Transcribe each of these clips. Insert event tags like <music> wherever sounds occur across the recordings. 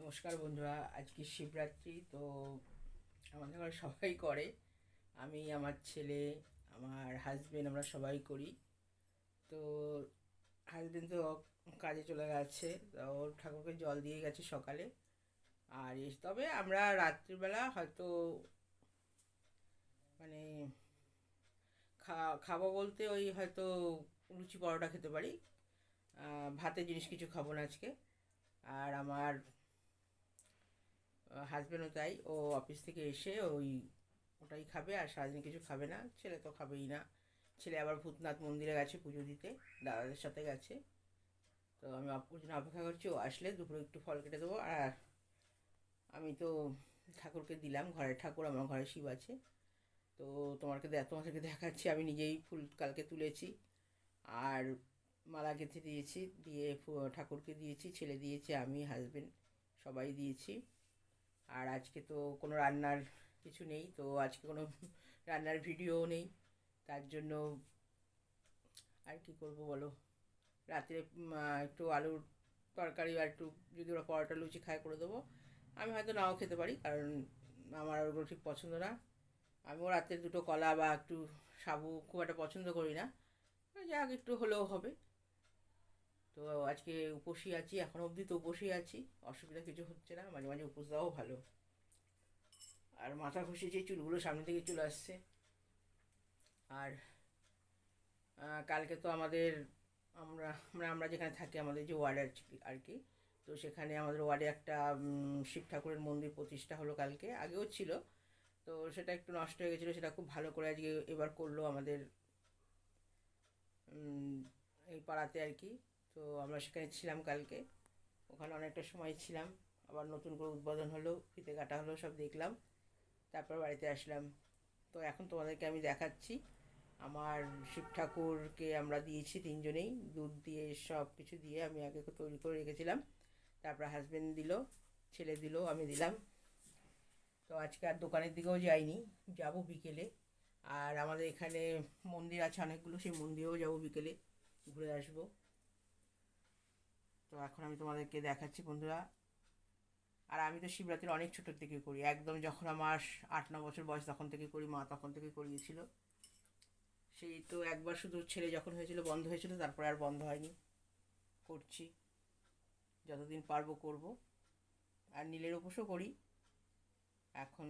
নমস্কার বন্ধুরা, আজকে শিবরাত্রি, তো আমাদের ঘরে সবাই করে। আমি, আমার ছেলে, আমার হাজবেন্ড আমরা সবাই করি। তো হাজবেন্ড তো কাজে চলে গেছে, তো ঠাকুরকে জল দিয়ে গেছে সকালে। আর তবে আমরা রাত্রিবেলা হয়তো মানে খাব বলতে ওই হয়তো লুচি পরোটা খেতে পারি। ভাতের জিনিস কিছু খাব না আজকে। আর আমার হাজবেন্ডও তাই, ও অফিস থেকে এসে ওই ওটাই খাবে আর সারাদিন কিছু খাবে না, ছেলে তো খাবেই না। ছেলে আবার ভূতনাথ মন্দিরে গেছে পুজো দিতে, দাদাদের সাথে গেছে। তো আমি ওর অপেক্ষা করছি, ও আসলে দুপুরে একটু ফল কেটে দেবো আর আমি তো ঠাকুরকে দিলাম, ঘরের ঠাকুর, আমার ঘরে শিব আছে। তো তোমাকে তোমাদেরকে দেখাচ্ছি, আমি নিজেই ফুল কালকে তুলেছি। আর মালা গেঁথে দিয়েছি, দিয়ে ঠাকুরকে দিয়েছি, ছেলে দিয়েছে, আমি হাজবেন্ড সবাই দিয়েছি। আর আজকে তো কোনো রান্নার কিছু নেই, তো আজকে কোনো <laughs> রান্নার ভিডিও নেই। তার জন্য আর কি করব বলো? রাত্রে একটু আলুর তরকারি আর একটু যদি ওরা পরোটা লুচি খায় করে দেবো। আমি হয়তো নাও খেতে পারি, কারণ আমার ওগুলো ঠিক পছন্দ না। আমিও রাত্রে দুটো কলা বা একটু সাবু খুব একটা পছন্দ করি না। যাক, একটু হলেও হবে। তো আজকে উপসী আছি, এখন অবধি তো উপসী আছি। অসুবিধা কিছু হচ্ছে না, মাঝে মাঝে উপোস দেওয়াও ভালো। আর মাথা ঘষে যে চুলগুলো সামনে থেকে চলে আসছে। আর কালকে তো আমাদের, আমরা আমরা আমরা যেখানে থাকি, আমাদের যে ওয়ার্ড আর কি- তো সেখানে আমাদের ওয়ার্ডে একটা শিব ঠাকুরের মন্দির প্রতিষ্ঠা হলো কালকে, আগেও ছিল। তো সেটা একটু নষ্ট হয়ে গেছিল, সেটা খুব ভালো করে আজকে এবার করল আমাদের এই পাড়াতে আর কি। তো আমরা সেখানে ছিলাম কালকে। ওখানে অনেকটা সময় ছিলাম। আবার নতুন করে উদ্বোধন হলো, ফিতে কাটা হলো, সব দেখলাম। তারপর বাড়িতে আসলাম। তো এখন তোমাদেরকে আমি দেখাচ্ছি। আমার শিব ঠাকুরকে আমরা দিয়েছি তিনজনেই। দুধ দিয়ে, সব কিছু দিয়ে আমি আগে তৈরি করে রেখেছিলাম। তারপর হাজবেন্ড দিল, ছেলে দিল, আমি দিলাম। তো আজকে আর দোকানের দিকেও যাইনি, যাব বিকেলে। আর আমাদের এখানে মন্দির আছে অনেকগুলো, সেই মন্দিরেও যাব বিকেলে। ঘুরে আসব। তো এখন আমি তোমাদেরকে দেখাচ্ছি বন্ধুরা। আর আমি তো শিবরাত্রির অনেক ছোটোর থেকে করি। একদম যখন আমার আট, ন বছর বয়স তখন থেকে করি, মা তখন থেকে করিয়েছিল। সেই তো একবার শুধু ছেলে যখন হয়েছিল, বন্ধ হয়েছিল, তারপরে আর বন্ধ হয়নি। করছি। যতদিন পারব করব। আর নীলের উপোসও করি। এখন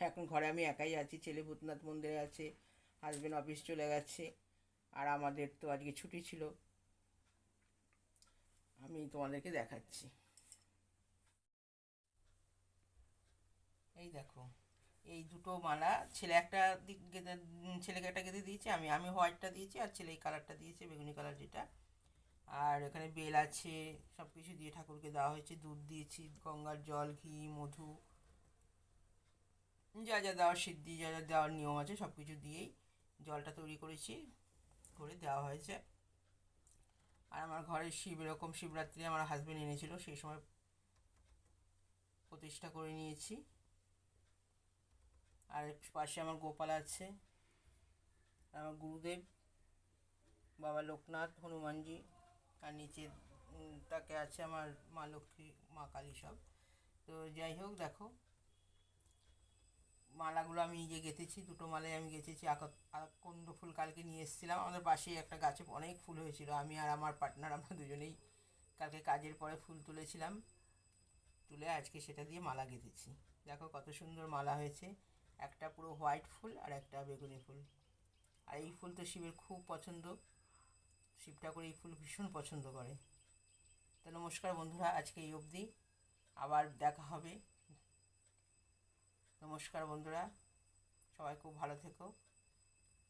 এখন ঘরে আমি একাই আছি। ছেলে ভূতনাথ মন্দিরে আছে হাজব্যান্ড অফিস চলে গেছে। আর আমাদের তো আজকে ছুটি ছিল। আমি তোমাদেরকে দেখাচ্ছি। এই দেখো, এই দুটো মালা, ছেলে একটা দিক ছেলেকে একটা গেঁথে দিয়েছে, আমি আমি হোয়াইটটা দিয়েছি আর ছেলে এই কালারটা দিয়েছে, বেগুনি কালার যেটা। আর এখানে বেল আছে সব কিছু দিয়ে ঠাকুরকে দেওয়া হয়েছে, দুধ দিয়েছি, গঙ্গার জল, ঘি, মধু। যা যা দেওয়ার সিদ্ধি, যা যা দেওয়ার নিয়ম আছে সব কিছু দিয়েই জলটা তৈরি করেছি, করে দেওয়া হয়েছে। আর আমার ঘরে শিব, এরকম শিবরাত্রি আমার হাজব্যান্ড এনেছিল, সেই সময় প্রতিষ্ঠা করে নিয়েছি। আর পাশে আমার গোপাল আছে, আমার গুরুদেব, বাবা লোকনাথ, হনুমানজি, আর নিচে তাকে আছে আমার মা লক্ষ্মী, মা কালী সব। তো যাই হোক, দেখো মালাগুলো আমি নিজে গেঁথেছি, দুটো মালায় আমি গেঁথেছি, আক- আকন্দ ফুল কালকে নিয়ে এসেছিলাম। আমাদের পাশেই একটা গাছে অনেক ফুল হয়েছিল, আমি আর আমার পার্টনার আমরা দুজনেই কালকে কাজের পরে ফুল তুলেছিলাম। তুলে আজকে সেটা দিয়ে মালা গেঁথেছি। দেখো কত সুন্দর মালা হয়েছে, একটা পুরো হোয়াইট ফুল আর একটা বেগুনি ফুল। আর এই ফুল তো শিবের খুব পছন্দ, শিব ঠাকুর এই ফুল ভীষণ পছন্দ করে। তো নমস্কার বন্ধুরা, আজকে এই অবধি। আবার দেখা হবে। নমস্কার বন্ধুরা সবাই খুব ভালো থেকো।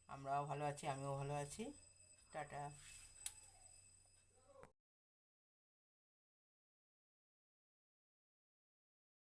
আমরাও ভালো আছি আমিও ভালো আছি। টাটা।